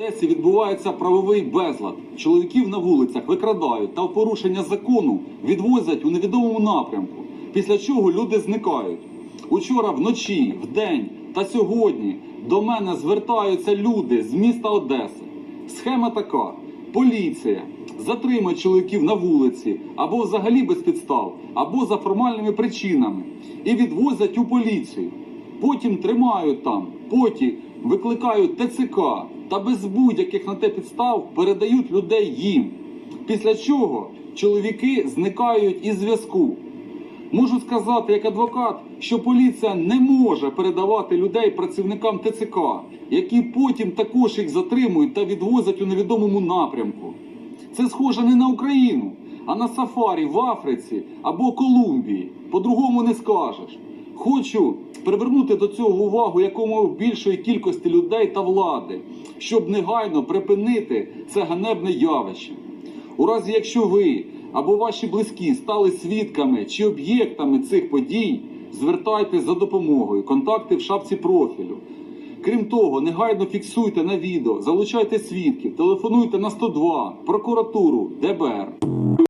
Одесі відбувається правовий безлад. Чоловіків на вулицях викрадають та в порушення закону відвозять у невідомому напрямку. Після чого люди зникають. Учора вночі, вдень та сьогодні до мене звертаються люди з міста Одеси. Схема така: поліція затримує чоловіків на вулиці або взагалі без підстав, або за формальними причинами і відвозять у поліцію. Потім тримають там, потім викликають ТЦК та без будь-яких на те підстав передають людей їм. Після чого чоловіки зникають із зв'язку. Можу сказати як адвокат, що поліція не може передавати людей працівникам ТЦК, які потім також їх затримують та відвозять у невідомому напрямку. Це схоже не на Україну, а на сафарі в Африці або Колумбії. По-другому не скажеш. Хочу привернути до цього увагу якомога більшої кількості людей та влади, щоб негайно припинити це ганебне явище. У разі, якщо ви або ваші близькі стали свідками чи об'єктами цих подій, звертайтесь за допомогою. Контакти в шапці профілю. Крім того, негайно фіксуйте на відео, залучайте свідків, телефонуйте на 102, прокуратуру, ДБР.